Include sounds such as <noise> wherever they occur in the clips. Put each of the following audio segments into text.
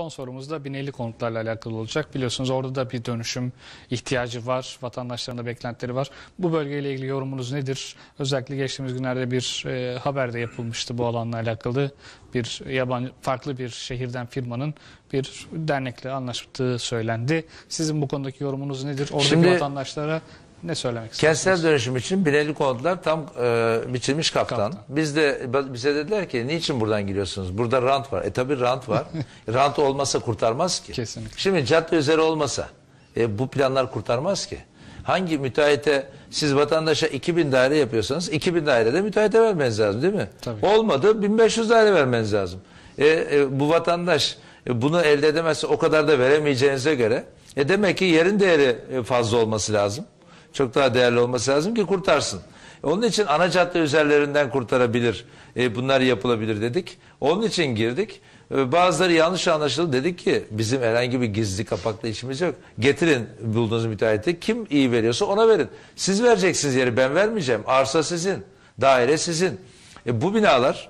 Son sorumuz da bineli konutlarla alakalı olacak. Biliyorsunuz orada da bir dönüşüm ihtiyacı var. Vatandaşların da beklentileri var. Bu bölgeyle ilgili yorumunuz nedir? Özellikle geçtiğimiz günlerde bir e, haber de yapılmıştı bu alanla alakalı. Bir yabancı farklı bir şehirden firmanın bir dernekle anlaştığı söylendi. Sizin bu konudaki yorumunuz nedir? Oradaki Şimdi- vatandaşlara ne söylemek istersiniz? Kentsel dönüşüm için bineli konutlar tam e, biçilmiş kaftan. Kaftan. Biz de bize dediler ki niçin buradan giriyorsunuz? Burada rant var. E tabi rant var. <laughs> rant olmasa kurtarmaz ki. Kesinlikle. Şimdi cadde üzeri olmasa e, bu planlar kurtarmaz ki. Hangi müteahhite siz vatandaşa 2000 daire yapıyorsanız 2000 dairede müteahhite vermeniz lazım değil mi? Tabii. Olmadı 1500 daire vermeniz lazım. E, e, bu vatandaş e, bunu elde edemezse o kadar da veremeyeceğinize göre e, demek ki yerin değeri e, fazla olması lazım. Çok daha değerli olması lazım ki kurtarsın. Onun için ana cadde üzerlerinden kurtarabilir. E, bunlar yapılabilir dedik. Onun için girdik. E, bazıları yanlış anlaşıldı. Dedik ki bizim herhangi bir gizli kapaklı işimiz yok. Getirin bulduğunuz müteahhiti. Kim iyi veriyorsa ona verin. Siz vereceksiniz yeri ben vermeyeceğim. Arsa sizin. Daire sizin. E, bu binalar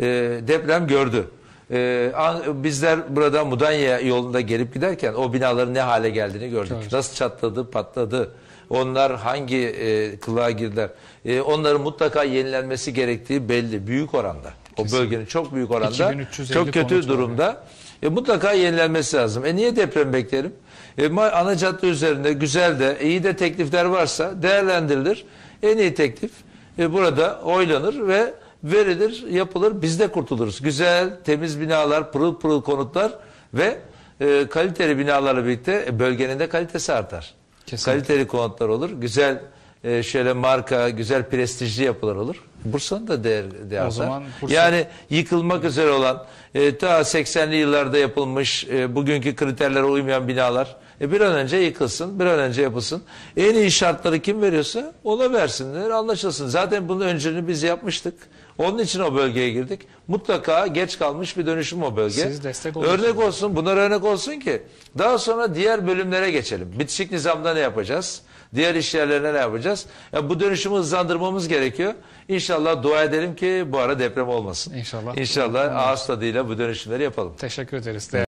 e, deprem gördü. E, an- bizler burada Mudanya yolunda gelip giderken o binaların ne hale geldiğini gördük. Evet. Nasıl çatladı, patladı. Onlar hangi e, kılığa girdiler. E, onların mutlaka yenilenmesi gerektiği belli. Büyük oranda. O bölgenin çok büyük oranda. 2350 Çok kötü var durumda. E, mutlaka yenilenmesi lazım. E niye deprem beklerim? E, ana cadde üzerinde güzel de iyi de teklifler varsa değerlendirilir. En iyi teklif e, burada oylanır ve verilir, yapılır. Biz de kurtuluruz. Güzel, temiz binalar, pırıl pırıl konutlar ve e, kaliteli binalarla birlikte e, bölgenin de kalitesi artar. Kesinlikle. Kaliteli konutlar olur. Güzel e, şöyle marka, güzel prestijli yapılar olur. Bursa'nın da değer, değer O artar. zaman Bursa- Yani yıkılmak üzere olan e, ta 80'li yıllarda yapılmış e, bugünkü kriterlere uymayan binalar e, bir an önce yıkılsın, bir an önce yapılsın. En iyi şartları kim veriyorsa ona versinler, anlaşılsın. Zaten bunun öncülüğünü biz yapmıştık. Onun için o bölgeye girdik. Mutlaka geç kalmış bir dönüşüm o bölge. Siz destek olursunuz. Örnek olsun, bunlar örnek olsun ki daha sonra diğer bölümlere geçelim. Bitişik nizamda ne yapacağız? Diğer iş yerlerine ne yapacağız? Ya bu dönüşümü hızlandırmamız gerekiyor. İnşallah dua edelim ki bu ara deprem olmasın. İnşallah. İnşallah ağız tadıyla bu dönüşümleri yapalım. Teşekkür ederiz.